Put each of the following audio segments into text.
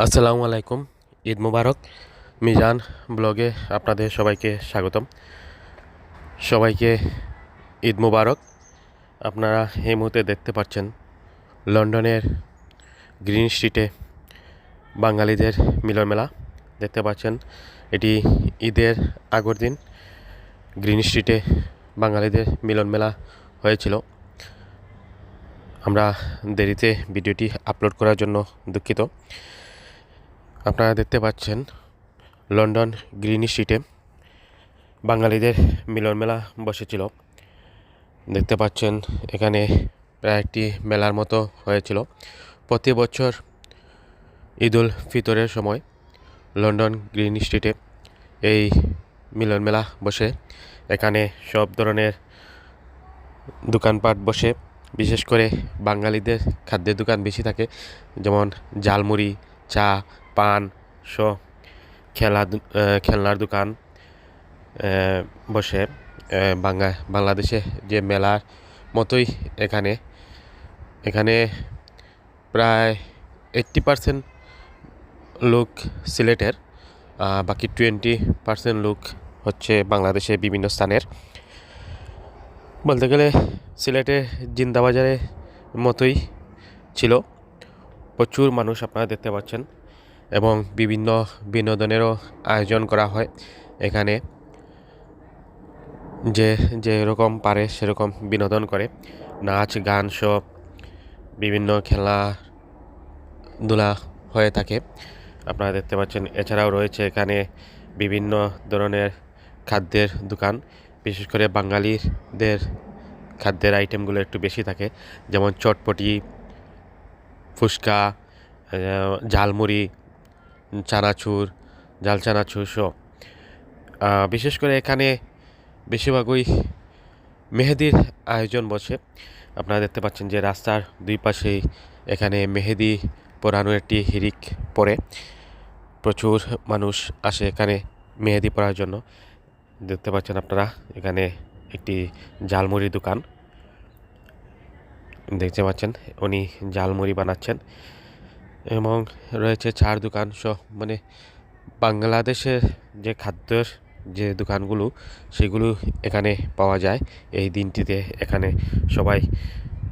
আসসালামু আলাইকুম, ঈদ মুবারক। মিজান ব্লগে আপনাদের সবাইকে স্বাগতম। সবাইকে ঈদ মুবারক। আপনারা এই মুহূর্তে দেখতে পাচ্ছেন লন্ডনের গ্রিন স্ট্রিটে বাঙালিদের মিলন মেলা। দেখতে পাচ্ছেন, এটি ঈদের আগের দিন গ্রিন স্ট্রিটে বাঙালিদের মিলন মেলা হয়েছিল। আমরা দেরিতে ভিডিওটি আপলোড করার জন্য দুঃখিত। আপনারা দেখতে পাচ্ছেন লন্ডন গ্রিন স্ট্রিটে বাঙালিদের মিলন মেলা বসেছিল। দেখতে পাচ্ছেন এখানে প্রায় একটি মেলার মতো হয়েছিল। প্রতি বছর ঈদুল ফিতরের সময় লন্ডন গ্রিন স্ট্রিটে এই মিলন মেলা বসে। এখানে সব ধরনের দোকানপাট বসে। বিশেষ করে বাঙালিদের খাদ্যের দোকান বেশি থাকে, যেমন ঝালমুড়ি, চা পান, শ, খেলা খেলনার দোকান বসে বাংলা, বাংলাদেশে যে মেলার মতোই এখানে। এখানে প্রায় এইট্টি পারসেন্ট লোক সিলেটের বাকি টোয়েন্টি পারসেন্ট লোক হচ্ছে বাংলাদেশের বিভিন্ন স্থানের। বলতে গেলে সিলেটের জিন্দাবাজারের মতোই ছিল। প্রচুর মানুষ আপনারা দেখতে পাচ্ছেন। এবং বিভিন্ন বিনোদনেরও আয়োজন করা হয় এখানে। যে যেরকম পারে সেরকম বিনোদন করে। নাচ, গান সব বিভিন্ন খেলাধুলা হয়ে থাকে। আপনারা দেখতে পাচ্ছেন, এছাড়াও রয়েছে এখানে বিভিন্ন ধরনের খাদ্যের দোকান। বিশেষ করে বাঙালিদের খাদ্যের আইটেমগুলো একটু বেশি থাকে। যেমন চটপটি, ফুচকা ঝালমুড়ি চানাচুর, জাল চানাচুর সব। বিশেষ করে এখানে বেশিরভাগই মেহেদির আয়োজন বসে। আপনারা দেখতে পাচ্ছেন যে রাস্তার দুই পাশেই এখানে মেহেদি পরানো একটি হিরিক পরে প্রচুর মানুষ আসে এখানে মেহেদি পরার জন্য। দেখতে পাচ্ছেন আপনারা এখানে একটি জালমুড়ি দোকান। দেখতে পাচ্ছেন উনি জালমুড়ি বানাচ্ছেন। এবং রয়েছে চার দোকান সহ মানে বাংলাদেশের যে খাদ্যের যে দোকানগুলো, সেগুলো এখানে পাওয়া যায়। এই দিনটিতে এখানে সবাই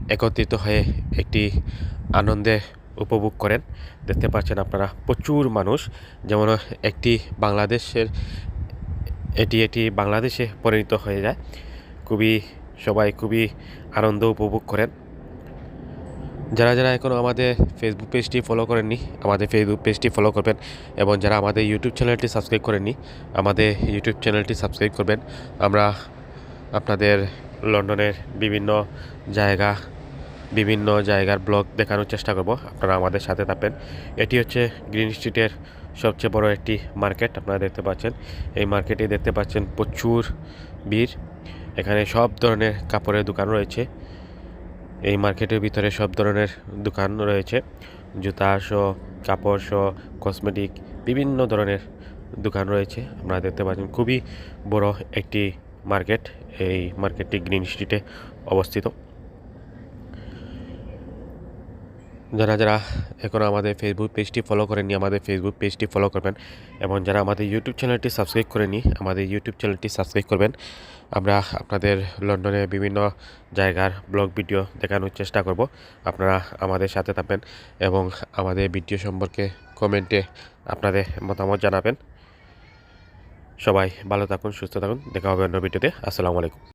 একত্রিত হয়ে একটি আনন্দে উপভোগ করেন। দেখতে পাচ্ছেন আপনারা, প্রচুর মানুষ। যেমন একটি বাংলাদেশের, এটি এটি বাংলাদেশে পরিণত হয়ে যায়। খুবই, সবাই খুবই আনন্দ উপভোগ করেন। যারা যারা এখনও আমাদের ফেসবুক পেজটি ফলো করেননি, আমাদের ফেসবুক পেজটি ফলো করবেন এবং যারা আমাদের ইউটিউব চ্যানেলটি সাবস্ক্রাইব করেননি, আমাদের ইউটিউব চ্যানেলটি সাবস্ক্রাইব করবেন। আমরা আপনাদের লন্ডনের বিভিন্ন জায়গা, বিভিন্ন জায়গার ব্লগ দেখানোর চেষ্টা করব। আপনারা আমাদের সাথে থাকবেন। এটি হচ্ছে গ্রিন স্ট্রিটের সবচেয়ে বড় একটি মার্কেট আপনারা দেখতে পাচ্ছেন। এই মার্কেটে দেখতে পাচ্ছেন প্রচুর ভিড়। এখানে সব ধরনের কাপড়ের দোকান রয়েছে। এই মার্কেটের ভিতরে সব ধরনের দোকান রয়েছে। জুতা শো কাপড় শো কসমেটিক বিভিন্ন ধরনের দোকান রয়েছে। আমরা দেখতে পাচ্ছেন খুবই বড় একটি মার্কেট। এই মার্কেটটি গ্রিন স্ট্রিটে অবস্থিত। যারা যারা এখনও আমাদের ফেসবুক পেজটি ফলো করেননি, আমাদের ফেসবুক পেজটি ফলো করবেন এবং যারা আমাদের ইউটিউব চ্যানেলটি সাবস্ক্রাইব করেনি আমাদের ইউটিউব চ্যানেলটি সাবস্ক্রাইব করবেন। আমরা আপনাদের লন্ডনের বিভিন্ন জায়গার ব্লগ ভিডিও দেখানোর চেষ্টা করব। আপনারা আমাদের সাথে থাকবেন এবং আমাদের ভিডিও সম্পর্কে কমেন্টে আপনাদের মতামত জানাবেন। সবাই ভালো থাকুন, সুস্থ থাকুন। দেখা হবে অন্য ভিডিওতে আসসালামু আলাইকুম।